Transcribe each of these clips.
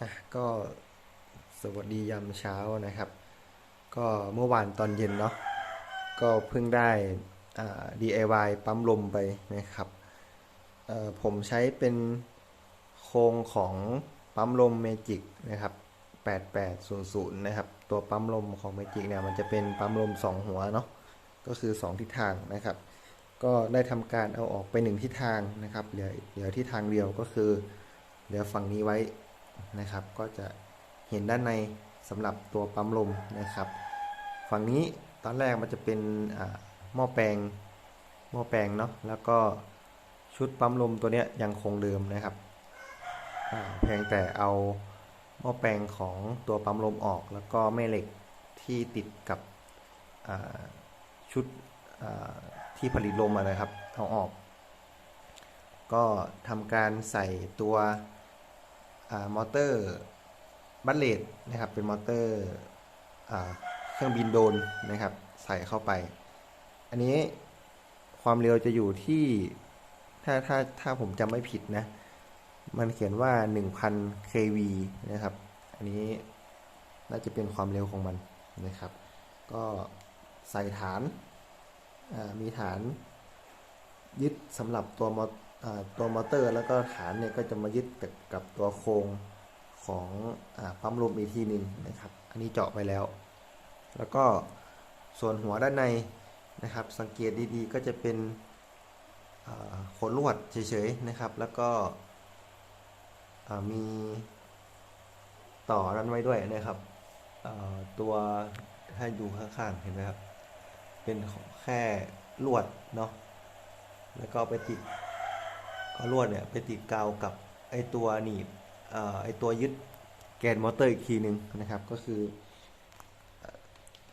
อะก็สวัสดียามเช้านะครับ ก็เมื่อวานตอนเย็นเนาะก็เพิ่งได้ DIY ปั๊มลมไปนะครับ ผมใช้เป็นโครงของปั๊มลมเมจิกนะครับ 8800 นะครับ ตัวปั๊มลมของเมจิกเนี่ยมันจะเป็นปั๊มลม 2 หัวเนาะก็คือ 2 ทิศทางนะครับ ก็ได้ทำการเอาออกไปหนึ่งทิศทางนะครับเหลือเหลือที่ทางเดียวก็คือเหลือฝั่งนี้ไว้ นะครับ ก็จะเห็นด้านในสำหรับตัวปั๊มลมนะครับ ฝั่งนี้ตอนแรกมันจะเป็นหม้อแปลงหม้อแปลงเนาะแล้วก็ชุดปั๊มลมตัวเนี้ยยังคงเดิมนะครับเพียงแต่เอาหม้อแปลงของตัวปั๊มลมออก แล้วก็แม่เหล็กที่ติดกับชุดที่ผลิตลมอะนะครับเอาออก ก็ทำการใส่ตัว มอเตอร์บัตเลดนะครับเป็นมอเตอร์เครื่องบินโดรนนะครับใส่เข้าไป อันนี้ความเร็วจะอยู่ที่ถ้าถ้าถ้าผมจำไม่ผิดนะ มันเขียนว่า 1,000 kV นะครับ อันนี้น่าจะเป็นความเร็วของมันนะครับ ก็ใส่ฐานมีฐานยึดสำหรับตัวมอ ตัวมอเตอร์แล้วก็ฐานเนี่ยก็จะมายึดกับกับตัวโครงของอปั๊มลมอีกทีหนึ่งนะครับ อันนี้เจาะไปแล้ว แล้วก็ส่วนหัวด้านในนะครับ สังเกตดีๆก็จะเป็นขนลวดเฉยๆนะครับ แล้วก็มีต่อนั้นไว้ด้วยนะครับตัวถ้าอยู่ข้างๆเห็นไหมครับ เป็นแค่ลวดเนาะแล้วก็ไปติด เอาลวดเนี่ยไปติดกาวกับไอตัวหนีบเอ่อไอตัวยึดแกนมอเตอร์อีกทีหนึ่งนะครับ ก็คือ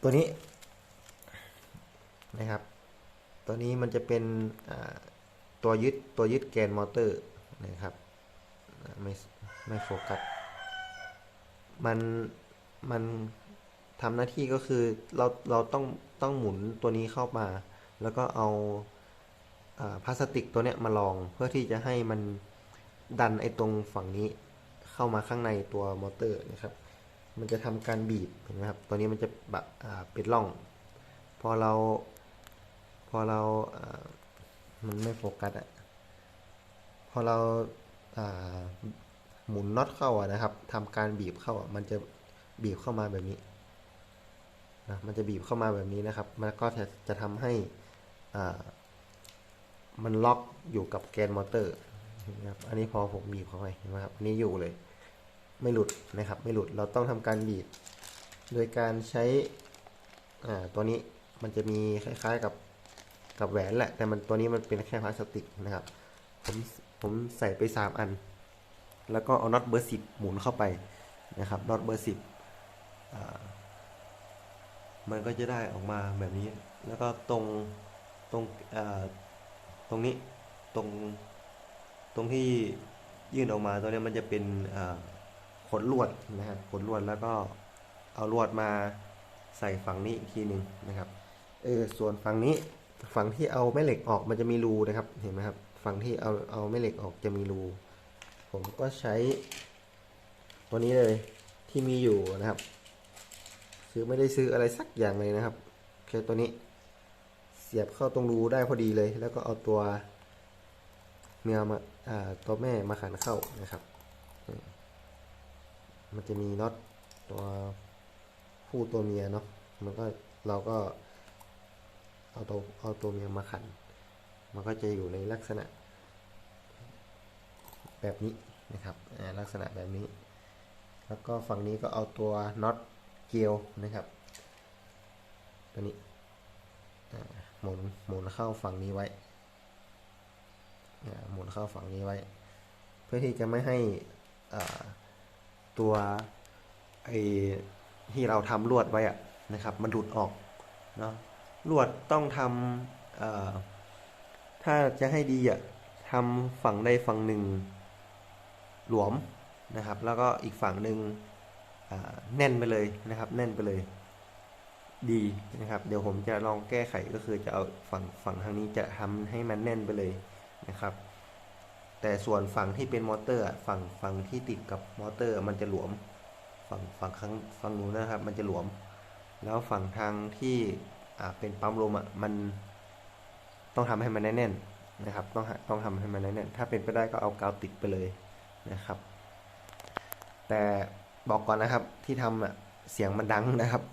ตัวนี้นะครับ ตัวนี้มันจะเป็นตัวยึดตัวยึดแกนมอเตอร์นะครับไม่ไม่โฟกัสมันมันทำหน้าที่ก็คือเราเราต้องต้องหมุนตัวนี้เข้ามา แล้วก็เอา พลาสติกตัวเนี้ยมาลองเพื่อที่จะให้มันดันไอ้ตรงฝั่งนี้เข้ามาข้างในตัวมอเตอร์นะครับ มันจะทำการบีบเห็นไหมครับ ตัวนี้มันจะแบบเป็นร่อง พอเราพอเราอ่ามันไม่โฟกัสอะพอเราอ่าหมุนน็อตเข้าอะนะครับทำการบีบเข้าอะมันจะบีบเข้ามาแบบนี้นะมันจะบีบเข้ามาแบบนี้นะครับ มันก็จะจะทำให้อ่า มันล็อกอยู่กับแกนมอเตอร์นะครับอันนี้พอผมบีบเข้าไปเห็นไหมครับอันนี้อยู่เลย ไม่หลุดนะครับ ไม่หลุดเราต้องทำการบีบ โดยการใช้อ่าตัวนี้มันจะมีคล้ายๆกับกับแหวนแหละ แต่มันตัวนี้มันเป็นแค่พลาสติกนะครับ ผมผมใส่ไปสามอัน แล้วก็เอาน็อตเบอร์สิบหมุนเข้าไปนะครับน็อตเบอร์สิบอ่ามันก็จะได้ออกมาแบบนี้ แล้วก็ตรงตรงอ่า ตรงนี้ตรงตรงที่ยื่นออกมาตัวนี้มันจะเป็นขนลวดนะครับขนลวดแล้วก็เอาลวดมาใส่ฝั่งนี้อีกทีหนึ่งนะครับเออส่วนฝั่งนี้ฝั่งที่เอาแม่เหล็กออกมันจะมีรูนะครับเห็นไหมครับฝั่งที่เอาเอาแม่เหล็กออกจะมีรู ผมก็ใช้ตัวนี้เลยที่มีอยู่นะครับ ซื้อไม่ได้ซื้ออะไรสักอย่างเลยนะครับแค่ตัวนี้ สียบเข้าตรงรูได้พอดีเลย แล้วก็เอาตัวเมียมาอ่าตัวแม่มาขันเข้านะครับ มันจะมีน็อตตัวผู้ตัวเมียเนาะมันก็เราก็เอาตัวเอาตัวเมียมาขัน มันก็จะอยู่ในลักษณะแบบนี้นะครับลักษณะแบบนี้ แล้วก็ฝั่งนี้ก็เอาตัวน็อตเกลียวนะครับ ตัวนี้ หมุนหมุนเข้าฝั่งนี้ไว้หมุนเข้าฝั่งนี้ไว้ เพื่อที่จะไม่ให้อ่าตัวไอ้ที่เราทำลวดไว้อะนะครับ มันหลุดออกเนาะลวดต้องทำถ้าจะให้ดีอะทำฝั่งใดฝั่งหนึ่งหลวมนะครับ แล้วก็อีกฝั่งหนึ่งแน่นไปเลยนะครับ แน่นไปเลย ดีนะครับเดี๋ยวผมจะลองแก้ไขก็คือจะเอาฝั่งฝั่งทางนี้จะทำให้มันแน่นไปเลยนะครับ แต่ส่วนฝั่งที่เป็นมอเตอร์ฝั่งฝั่งที่ติดกับมอเตอร์ มันจะหลวม ฝั่งฝั่งข้างฝั่งนู้นนะครับ มันจะหลวม แล้วฝั่งทางที่อ่าเป็นปั๊มลมอะมันต้องทำให้มันแน่นๆนะครับ ต้องต้องทำให้มันแน่นๆถ้าเป็นไปได้ก็เอากาวติดไปเลยนะครับ แต่บอกก่อนนะครับที่ทำอะเสียงมันดังนะครับ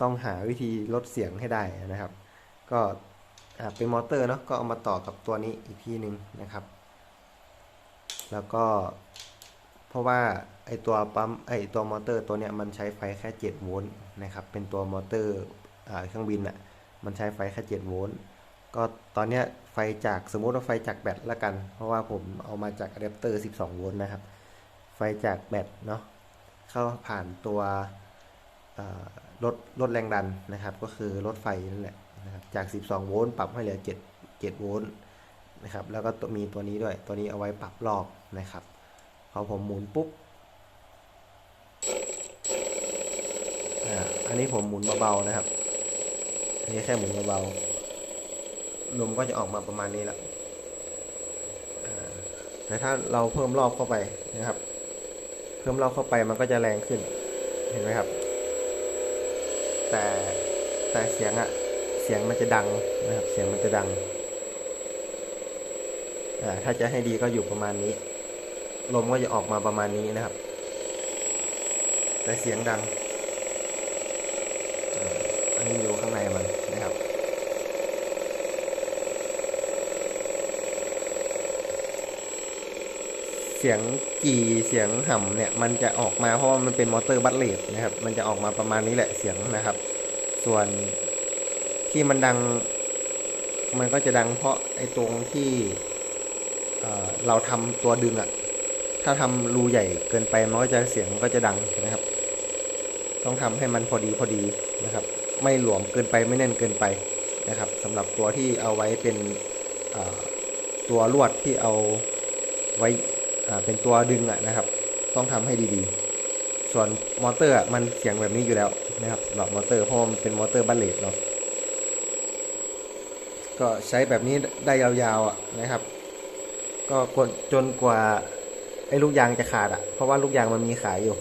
ต้องหาวิธีลดเสียงให้ได้นะครับ ก็เป็นมอเตอร์เนาะก็เอามาต่อกับตัวนี้อีกทีหนึ่งนะครับ แล้วก็เพราะว่าไอตัวปั๊มไอตัวมอเตอร์ตัวเนี้ยมันใช้ไฟแค่7โวลต์นะครับเป็นตัวมอเตอร์เครื่องบินอะมันใช้ไฟแค่7โวลต์ก็ตอนเนี้ยไฟจากสมมติว่าไฟจากแบตละกัน เพราะว่าผมเอามาจากอะแดปเตอร์12โวลต์นะครับ ไฟจากแบตเนาะเข้าผ่านตัวอ่า ลดลดแรงดันนะครับ ก็คือลดไฟนั่นแหละนะครับจาก 12 โวลต์ปรับให้เหลือ 7 7 โวลต์นะครับ แล้วก็มีตัวนี้ด้วย ตัวนี้เอาไว้ปรับรอบนะครับ พอผมหมุนปุ๊บอันนี้ผมหมุนเบาๆนะครับ อันนี้แค่หมุนเบาๆลมก็จะออกมาประมาณนี้แหละแต่ถ้าเราเพิ่มรอบเข้าไปนะครับ เพิ่มรอบเข้าไปมันก็จะแรงขึ้น เห็นไหมครับ แต่แต่เสียงอะเสียงมันจะดังนะครับ เสียงมันจะดังอ่ถ้าจะให้ดีก็อยู่ประมาณนี้ ลมก็จะออกมาประมาณนี้นะครับ แต่เสียงดังอันนี้อยู่ข้างในมันนะครับ เสียงจีเสียงห่ำเนี่ยมันจะออกมาเพราะมันเป็นมอเตอร์บัตเลดนะครับ มันจะออกมาประมาณนี้แหละเสียงนะครับ ส่วนที่มันดัง มันก็จะดังเพราะไอ้ตรงที่เเราทำตัวดึงอะถ้าทำรูใหญ่เกินไปมันก็จะเสียงมันก็จะดังนะครับ ต้องทำให้มันพอดีพอดีนะครับ ไม่หลวมเกินไปไม่แน่นเกินไปนะครับสำหรับตัวที่เอาไว้เป็นตัวลวดที่เอาไว้ เป็นตัวดึงนะครับ ต้องทำให้ดีๆ ส่วนมอเตอร์มันเสียงแบบนี้อยู่แล้วนะครับสำหรับมอเตอร์เพราะมันเป็นมอเตอร์บัลเลตเนาะก็ใช้แบบนี้ได้ยาวๆนะครับ ก็กดจนกว่าไอ้ลูกยางจะขาดอะ เพราะว่าลูกยางมันมีขายอยู่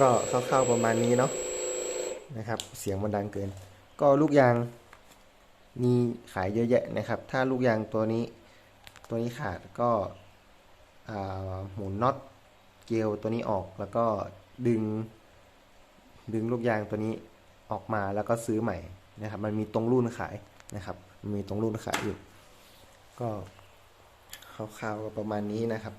ก็คร่าวๆประมาณนี้เนาะนะครับ เสียงมันดังเกิน ก็ลูกยางมีขายเยอะแยะนะครับ ถ้าลูกยางตัวนี้ตัวนี้ขาดก็หมุนน็อตเกลตัวนี้ออกแล้วก็ดึง ดึงลูกยางตัวนี้ออกมาแล้วก็ซื้อใหม่นะครับ มันมีตรงรุ่นขายนะครับ มีตรงรุ่นขายอยู่ ก็คร่าวๆประมาณนี้นะครับ